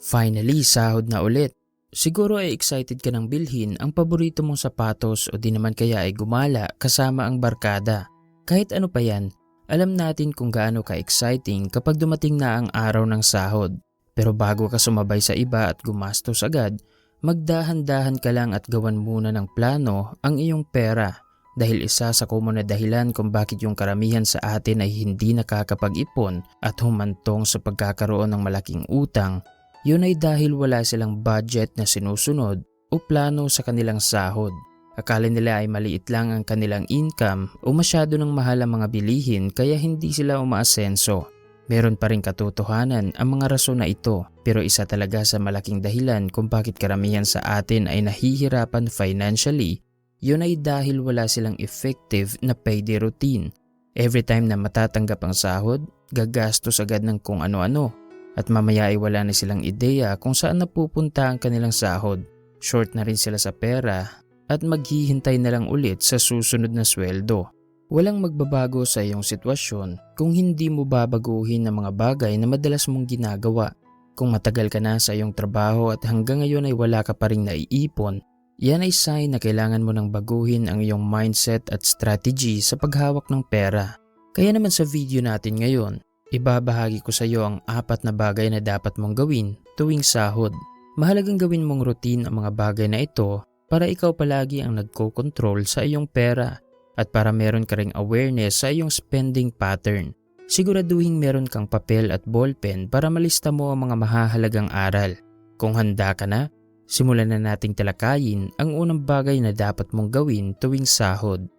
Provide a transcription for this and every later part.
Finally, sahod na ulit. Siguro ay excited ka ng bilhin ang paborito mong sapatos o di naman kaya ay gumala kasama ang barkada. Kahit ano pa yan, alam natin kung gaano ka-exciting kapag dumating na ang araw ng sahod. Pero bago ka sumabay sa iba at gumastos agad, magdahan-dahan ka lang at gawan muna ng plano ang iyong pera dahil isa sa common na dahilan kung bakit yung karamihan sa atin ay hindi nakakapag-ipon at humantong sa pagkakaroon ng malaking utang, yun ay dahil wala silang budget na sinusunod o plano sa kanilang sahod. Akala nila ay maliit lang ang kanilang income o masyado ng mahal ang mga bilihin kaya hindi sila umaasenso. Meron pa rin katotohanan ang mga rason na ito pero isa talaga sa malaking dahilan kung bakit karamihan sa atin ay nahihirapan financially yun ay dahil wala silang effective na payday routine. Every time na matatanggap ang sahod, gagastos agad ng kung ano-ano at mamaya ay wala na silang ideya kung saan napupunta ang kanilang sahod. Short na rin sila sa pera at maghihintay na lang ulit sa susunod na sweldo. Walang magbabago sa iyong sitwasyon kung hindi mo babaguhin ang mga bagay na madalas mong ginagawa. Kung matagal ka na sa iyong trabaho at hanggang ngayon ay wala ka pa rin naiipon, yan ay sign na kailangan mo nang baguhin ang iyong mindset at strategy sa paghawak ng pera. Kaya naman sa video natin ngayon, ibabahagi ko sa iyo ang apat na bagay na dapat mong gawin tuwing sahod. Mahalagang gawin mong routine ang mga bagay na ito para ikaw palagi ang nagko-control sa iyong pera at para meron ka ring awareness sa iyong spending pattern. Siguraduhin meron kang papel at ballpen para malista mo ang mga mahahalagang aral. Kung handa ka na, Simulan na nating talakayin ang unang bagay na dapat mong gawin tuwing sahod.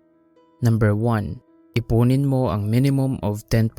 Number 1. Ipunin mo ang minimum of 10%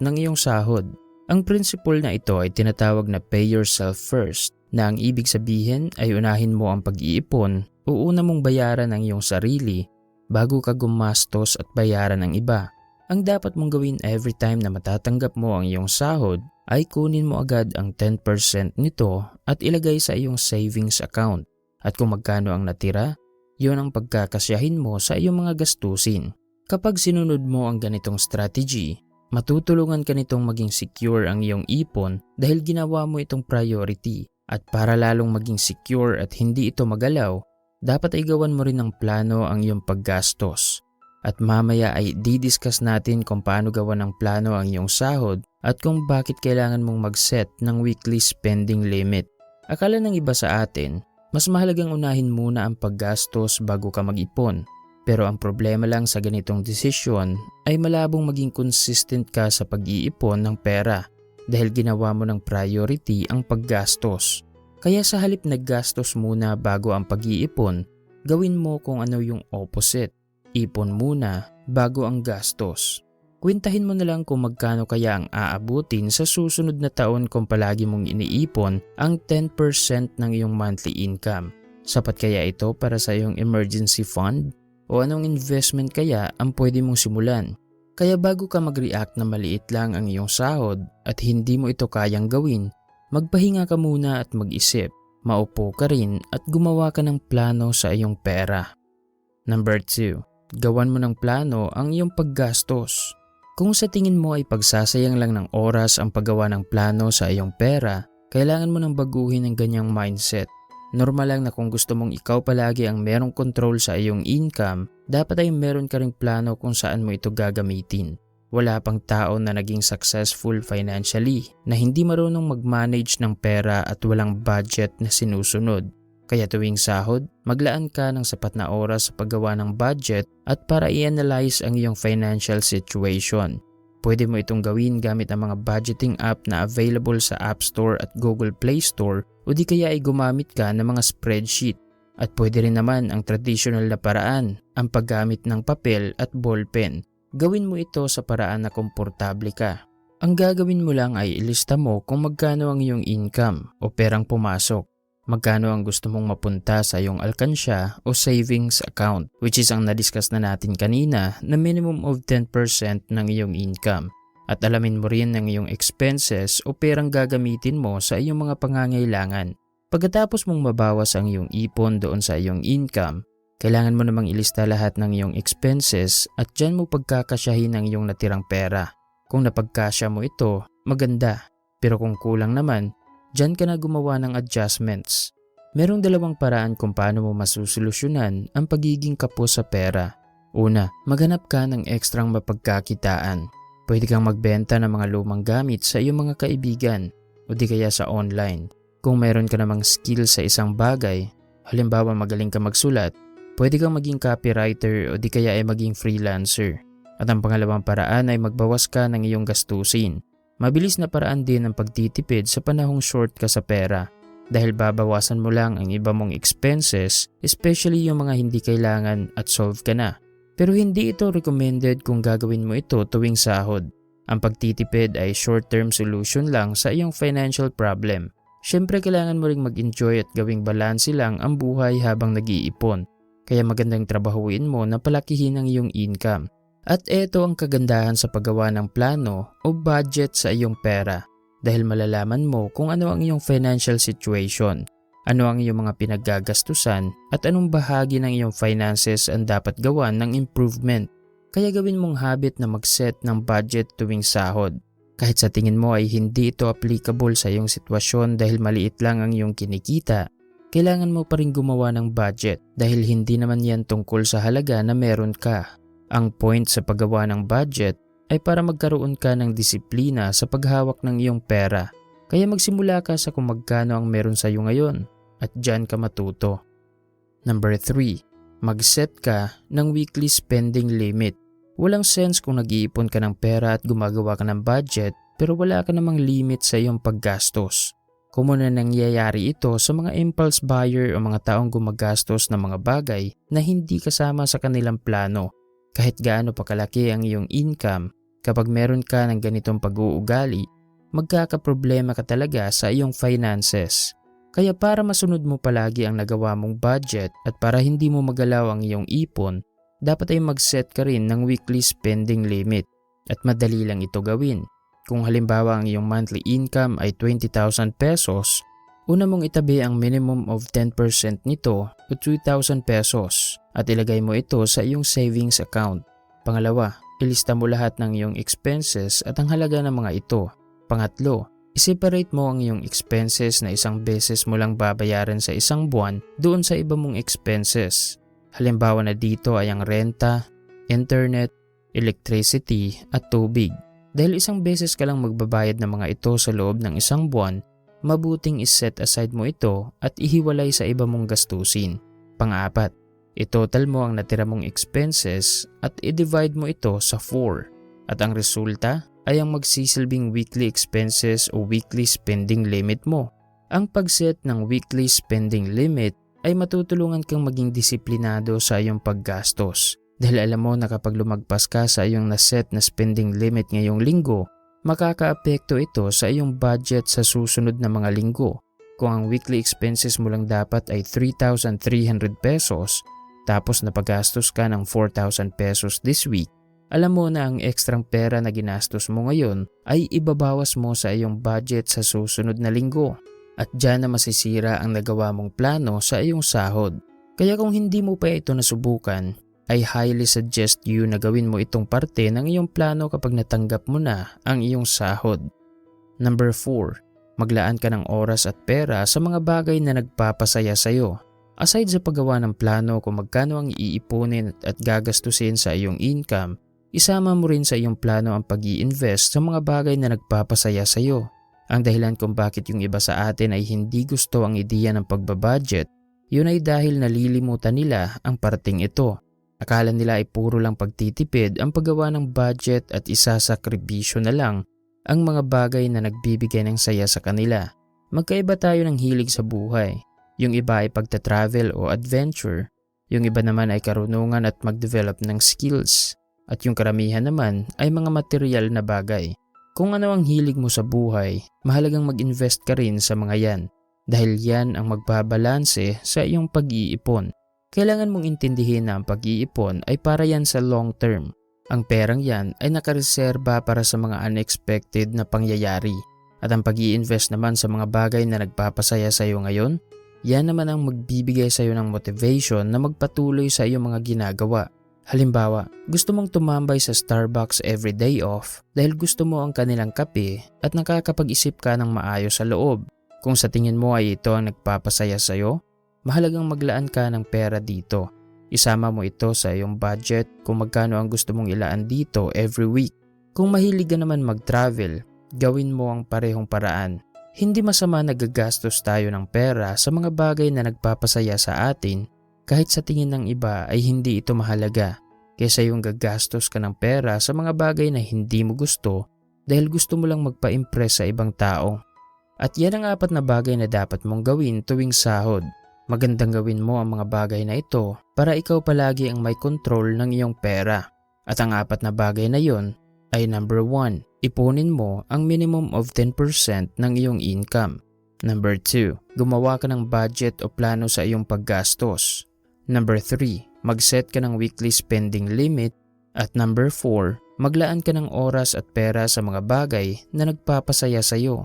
ng iyong sahod. Ang principle na ito ay tinatawag na pay yourself first na ang ibig sabihin ay unahin mo ang pag-iipon o una mong bayaran ang iyong sarili bago ka gumastos at bayaran ang iba. Ang dapat mong gawin every time na matatanggap mo ang iyong sahod ay kunin mo agad ang 10% nito at ilagay sa iyong savings account. At kung magkano ang natira, yon ang pagkakasyahin mo sa iyong mga gastusin. Kapag sinunod mo ang ganitong strategy, matutulungan ka nitong maging secure ang iyong ipon dahil ginawa mo itong priority. At para lalong maging secure at hindi ito magalaw, dapat ay gawan mo rin ng plano ang iyong paggastos. At mamaya ay didiscuss natin kung paano gawa ng plano ang iyong sahod at kung bakit kailangan mong mag-set ng weekly spending limit. Akala ng iba sa atin, mas mahalagang unahin muna ang paggastos bago ka mag-ipon. Pero ang problema lang sa ganitong desisyon ay malabong maging consistent ka sa pag-iipon ng pera dahil ginawa mo ng priority ang paggastos. Kaya sa halip naggastos muna bago ang pag-iipon, gawin mo kung ano yung opposite. Ipon muna bago ang gastos. Kwentahin mo na lang kung magkano kaya ang aabutin sa susunod na taon kung palagi mong iniipon ang 10% ng iyong monthly income. Sapat kaya ito para sa iyong emergency fund? O anong investment kaya ang pwede mong simulan? Kaya bago ka mag-react na maliit lang ang iyong sahod at hindi mo ito kayang gawin, magpahinga ka muna at mag-isip. Maupo ka rin at gumawa ka ng plano sa iyong pera. Number 2. Gawan mo ng plano ang iyong paggastos. Kung sa tingin mo ay pagsasayang lang ng oras ang paggawa ng plano sa iyong pera, kailangan mo nang baguhin ang ganyang mindset. Normal lang na kung gusto mong ikaw palagi ang merong control sa iyong income, dapat ay meron ka ring plano kung saan mo ito gagamitin. Wala pang tao na naging successful financially na hindi marunong mag-manage ng pera at walang budget na sinusunod. Kaya tuwing sahod, maglaan ka ng sapat na oras sa paggawa ng budget at para i-analyze ang iyong financial situation. Pwede mo itong gawin gamit ang mga budgeting app na available sa App Store at Google Play Store o di kaya ay gumamit ka ng mga spreadsheet. At pwede rin naman ang traditional na paraan, ang paggamit ng papel at ballpen. Gawin mo ito sa paraan na komportable ka. Ang gagawin mo lang ay ilista mo kung magkano ang iyong income o perang pumasok magkano ang gusto mong mapunta sa iyong alkansya o savings account which is ang na-discuss na natin kanina na minimum of 10% ng iyong income. At alamin mo rin ang iyong expenses o perang gagamitin mo sa iyong mga pangangailangan. Pagkatapos mong mabawas ang iyong ipon doon sa iyong income, kailangan mo namang ilista lahat ng iyong expenses at dyan mo pagkakasyahin ang iyong natirang pera. Kung napagkasya mo ito, maganda. Pero kung kulang naman, Diyan ka na gumawa ng adjustments. Merong dalawang paraan kung paano mo masusolusyonan ang pagiging kapos sa pera. Una, maghanap ka ng ekstrang mapagkakitaan. Pwede kang magbenta ng mga lumang gamit sa iyong mga kaibigan o di kaya sa online. Kung meron ka namang skill sa isang bagay, halimbawa magaling ka magsulat, pwede kang maging copywriter o di kaya ay maging freelancer. At ang pangalawang paraan ay magbawas ka ng iyong gastusin. Mabilis na paraan din ang pagtitipid sa panahong short ka sa pera dahil babawasan mo lang ang iba mong expenses, especially yung mga hindi kailangan at solve ka na. Pero hindi ito recommended kung gagawin mo ito tuwing sahod. Ang pagtitipid ay short-term solution lang sa iyong financial problem. Siyempre kailangan mo ring mag-enjoy at gawing balanse lang ang buhay habang nag-iipon. Kaya magandang trabahuin mo na palakihin ang iyong income. At ito ang kagandahan sa paggawa ng plano o budget sa iyong pera dahil malalaman mo kung ano ang iyong financial situation ano ang iyong mga pinaggagastusan at anong bahagi ng iyong finances ang dapat gawan ng improvement. Kaya gawin mong habit na mag-set ng budget tuwing sahod. Kahit sa tingin mo ay hindi ito applicable sa iyong sitwasyon dahil maliit lang ang iyong kinikita, kailangan mo pa rin gumawa ng budget dahil hindi naman yan tungkol sa halaga na meron ka. Ang point sa paggawa ng budget ay para magkaroon ka ng disiplina sa paghawak ng iyong pera. Kaya magsimula ka sa kung magkano ang meron sa iyo ngayon at dyan ka matuto. Number 3. Mag-set ka ng weekly spending limit. Walang sense kung nag-iipon ka ng pera at gumagawa ka ng budget pero wala ka namang limit sa iyong paggastos. Kung na nangyayari ito sa mga impulse buyer o mga taong gumagastos ng mga bagay na hindi kasama sa kanilang plano. Kahit gaano pa kalaki ang iyong income, kapag meron ka ng ganitong pag-uugali, magkakaproblema ka talaga sa iyong finances. Kaya para masunod mo palagi ang nagawa mong budget at para hindi mo magalaw ang iyong ipon, dapat ay mag-set ka rin ng weekly spending limit at madali lang ito gawin. Kung halimbawa ang iyong monthly income ay 20,000 pesos, una mong itabi ang minimum of 10% nito o 2,000 pesos at ilagay mo ito sa iyong savings account. Pangalawa, ilista mo lahat ng iyong expenses at ang halaga ng mga ito. Pangatlo, I-separate mo ang iyong expenses na isang beses mo lang babayaran sa isang buwan doon sa iba mong expenses. Halimbawa na dito ay ang renta, internet, electricity at tubig. Dahil isang beses ka lang magbabayad ng mga ito sa loob ng isang buwan, mabuting iset aside mo ito at ihiwalay sa iba mong gastusin. Pang-apat, itotal mo ang natira mong expenses at i-divide mo ito sa 4 at ang resulta ay ang magsisilbing weekly expenses o weekly spending limit mo. Ang pagset ng weekly spending limit ay matutulungan kang maging disiplinado sa iyong paggastos. Dahil alam mo na kapag lumagpas ka sa iyong naset na spending limit ngayong linggo, makakaapekto ito sa iyong budget sa susunod na mga linggo. Kung ang weekly expenses mo lang dapat ay 3,300 pesos, tapos napagastos ka ng 4,000 pesos this week, alam mo na ang ekstrang pera na ginastos mo ngayon ay ibabawas mo sa iyong budget sa susunod na linggo at dyan na masisira ang nagawa mong plano sa iyong sahod. Kaya kung hindi mo pa ito nasubukan, ay highly suggest you na gawin mo itong parte ng iyong plano kapag natanggap mo na ang iyong sahod. Number 4. Maglaan ka ng oras at pera sa mga bagay na nagpapasaya sa iyo. Aside sa paggawa ng plano kung magkano ang iipunin at gagastusin sa iyong income, Isama mo rin sa iyong plano ang pag invest sa mga bagay na nagpapasaya sa iyo. Ang dahilan kung bakit yung iba sa atin ay hindi gusto ang ideya ng pagbabudget, yun ay dahil nalilimutan nila ang parting ito. Akala nila ay puro lang pagtitipid ang paggawa ng budget at isasakripisyo na lang ang mga bagay na nagbibigay ng saya sa kanila. Magkaiba tayo ng hilig sa buhay. Yung iba ay pagta-travel o adventure. Yung iba naman ay karunungan at mag-develop ng skills at yung karamihan naman ay mga material na bagay. Kung ano ang hilig mo sa buhay, mahalagang mag-invest ka rin sa mga yan dahil yan ang magbabalanse sa iyong pag-iipon. Kailangan mong intindihin na ang pag-iipon ay para yan sa long term. Ang perang yan ay nakareserba para sa mga unexpected na pangyayari. At ang pag invest naman sa mga bagay na nagpapasaya sa iyo ngayon, yan naman ang magbibigay sa iyo ng motivation na magpatuloy sa iyong mga ginagawa Halimbawa, gusto mong tumambay sa Starbucks every day off dahil gusto mo ang kanilang kape at nakakapag-isip ka ng maayos sa loob. Kung sa tingin mo ay ito ang nagpapasaya sa'yo, mahalagang maglaan ka ng pera dito. Isama mo ito sa iyong budget kung magkano ang gusto mong ilaan dito every week. Kung mahilig ka naman mag-travel, gawin mo ang parehong paraan. Hindi masama nagagastos tayo ng pera sa mga bagay na nagpapasaya sa atin kahit sa tingin ng iba ay hindi ito mahalaga kaysa yung gagastos ka ng pera sa mga bagay na hindi mo gusto dahil gusto mo lang magpa-impress sa ibang tao. At yan ang apat na bagay na dapat mong gawin tuwing sahod. Magandang gawin mo ang mga bagay na ito para ikaw palagi ang may control ng iyong pera. At ang apat na bagay na yon ay number 1, ipunin mo ang minimum of 10% ng iyong income. Number 2, gumawa ka ng budget o plano sa iyong paggastos. Number 3, mag-set ka ng weekly spending limit. At number 4, maglaan ka ng oras at pera sa mga bagay na nagpapasaya sa iyo.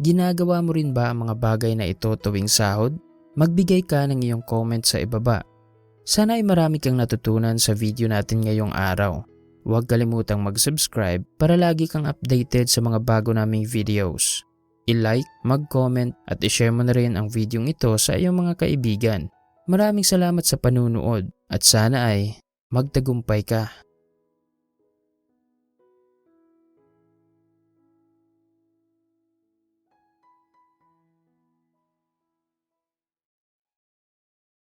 Ginagawa mo rin ba ang mga bagay na ito tuwing sahod? Magbigay ka ng iyong comment sa ibaba. Sana ay marami kang natutunan sa video natin ngayong araw. Huwag kalimutang mag-subscribe para lagi kang updated sa mga bago naming videos. I-like, mag-comment at i-share mo na rin ang video ito sa iyong mga kaibigan. Maraming salamat sa panunood at sana ay magtagumpay ka.